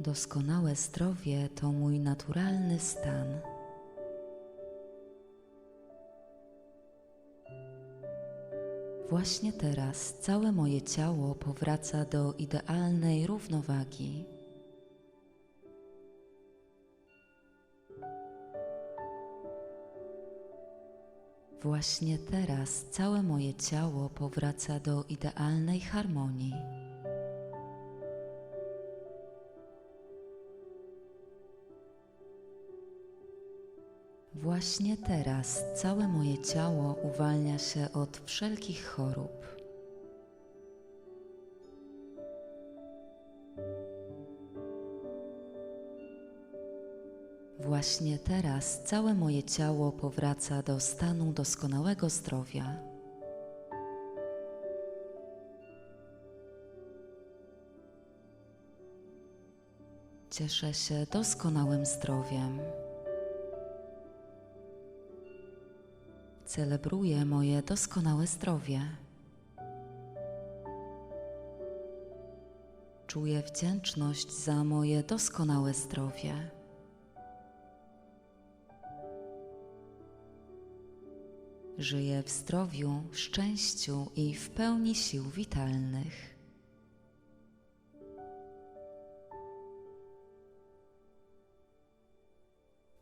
Doskonałe zdrowie to mój naturalny stan. Właśnie teraz całe moje ciało powraca do idealnej równowagi. Właśnie teraz całe moje ciało powraca do idealnej harmonii. Właśnie teraz całe moje ciało uwalnia się od wszelkich chorób. Właśnie teraz całe moje ciało powraca do stanu doskonałego zdrowia. Cieszę się doskonałym zdrowiem. Celebruję moje doskonałe zdrowie. Czuję wdzięczność za moje doskonałe zdrowie. Żyję w zdrowiu, szczęściu i w pełni sił witalnych.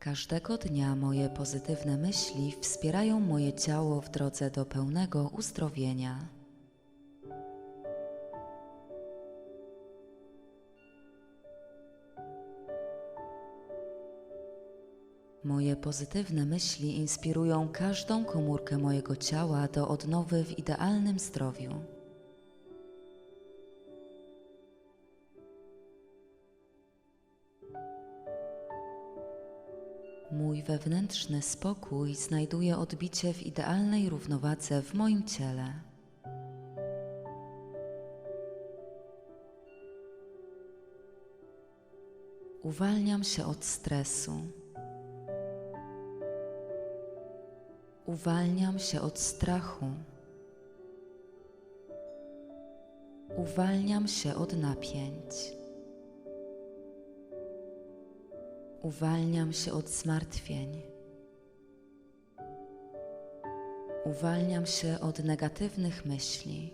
Każdego dnia moje pozytywne myśli wspierają moje ciało w drodze do pełnego uzdrowienia. Moje pozytywne myśli inspirują każdą komórkę mojego ciała do odnowy w idealnym zdrowiu. Mój wewnętrzny spokój znajduje odbicie w idealnej równowadze w moim ciele. Uwalniam się od stresu. Uwalniam się od strachu. Uwalniam się od napięć. Uwalniam się od zmartwień. Uwalniam się od negatywnych myśli.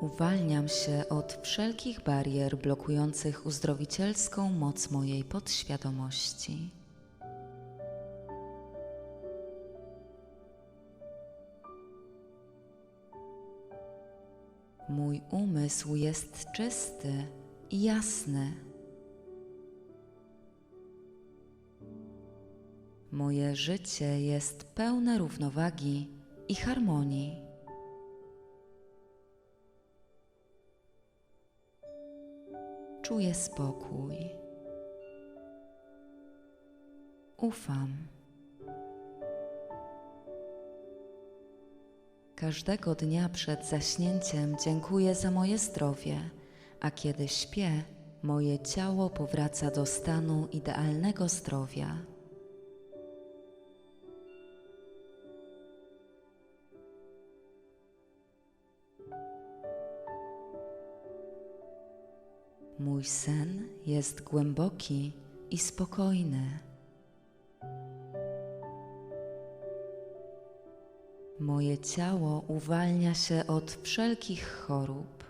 Uwalniam się od wszelkich barier blokujących uzdrowicielską moc mojej podświadomości. Umysł jest czysty i jasny. Moje życie jest pełne równowagi i harmonii. Czuję spokój. Ufam. Każdego dnia przed zaśnięciem dziękuję za moje zdrowie, a kiedy śpię, moje ciało powraca do stanu idealnego zdrowia. Mój sen jest głęboki i spokojny. Moje ciało uwalnia się od wszelkich chorób.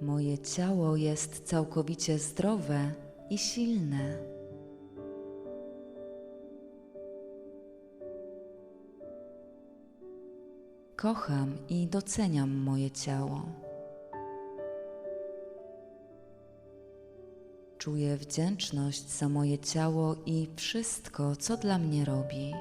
Moje ciało jest całkowicie zdrowe i silne. Kocham i doceniam moje ciało. Czuję wdzięczność za moje ciało i wszystko, co dla mnie robi.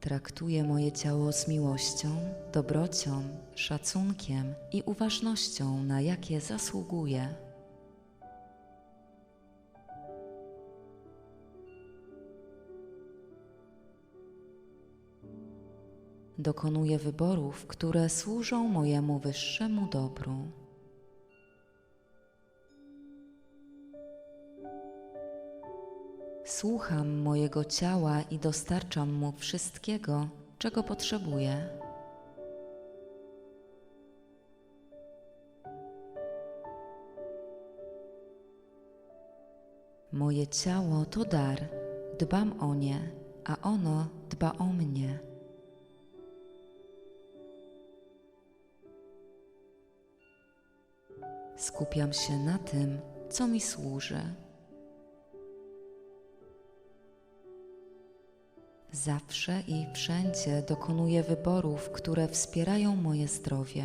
Traktuję moje ciało z miłością, dobrocią, szacunkiem i uważnością, na jakie zasługuje. Dokonuję wyborów, które służą mojemu wyższemu dobru. Słucham mojego ciała i dostarczam mu wszystkiego, czego potrzebuje. Moje ciało to dar, dbam o nie, a ono dba o mnie. Skupiam się na tym, co mi służy. Zawsze i wszędzie dokonuję wyborów, które wspierają moje zdrowie.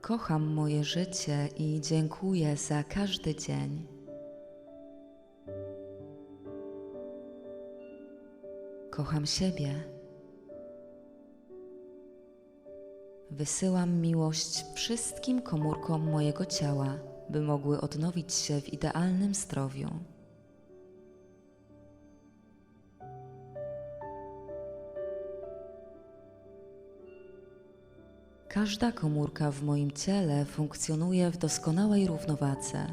Kocham moje życie i dziękuję za każdy dzień. Kocham siebie. Wysyłam miłość wszystkim komórkom mojego ciała, by mogły odnowić się w idealnym zdrowiu. Każda komórka w moim ciele funkcjonuje w doskonałej równowadze.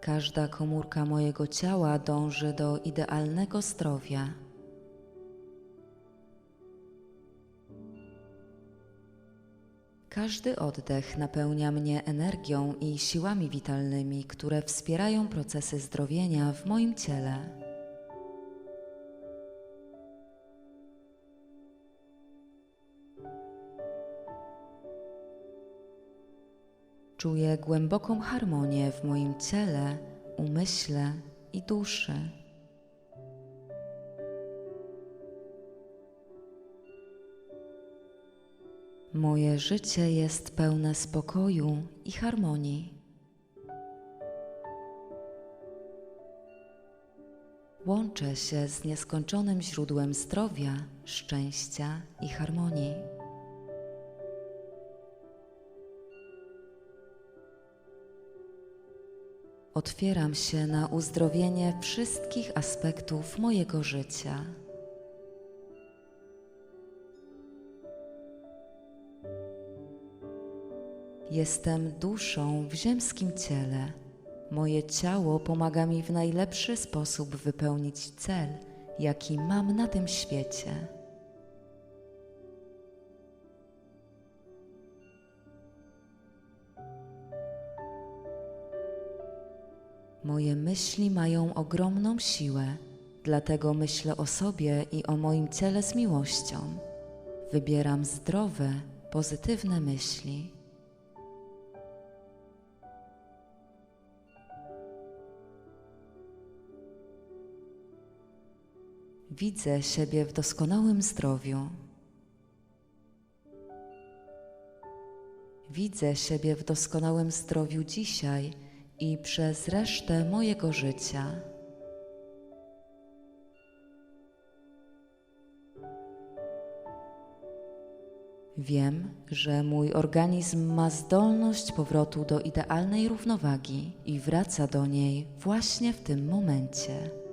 Każda komórka mojego ciała dąży do idealnego zdrowia. Każdy oddech napełnia mnie energią i siłami witalnymi, które wspierają procesy zdrowienia w moim ciele. Czuję głęboką harmonię w moim ciele, umyśle i duszy. Moje życie jest pełne spokoju i harmonii. Łączę się z nieskończonym źródłem zdrowia, szczęścia i harmonii. Otwieram się na uzdrowienie wszystkich aspektów mojego życia. Jestem duszą w ziemskim ciele. Moje ciało pomaga mi w najlepszy sposób wypełnić cel, jaki mam na tym świecie. Moje myśli mają ogromną siłę, dlatego myślę o sobie i o moim ciele z miłością. Wybieram zdrowe, pozytywne myśli. Widzę siebie w doskonałym zdrowiu. Widzę siebie w doskonałym zdrowiu dzisiaj i przez resztę mojego życia. Wiem, że mój organizm ma zdolność powrotu do idealnej równowagi i wraca do niej właśnie w tym momencie.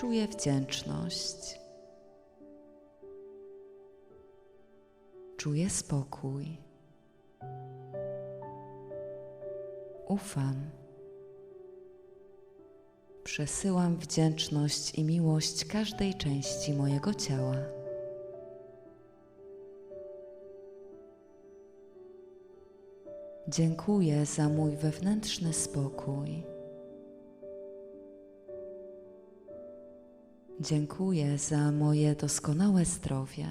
Czuję wdzięczność. Czuję spokój. Ufam. Przesyłam wdzięczność i miłość każdej części mojego ciała. Dziękuję za mój wewnętrzny spokój. Dziękuję za moje doskonałe zdrowie.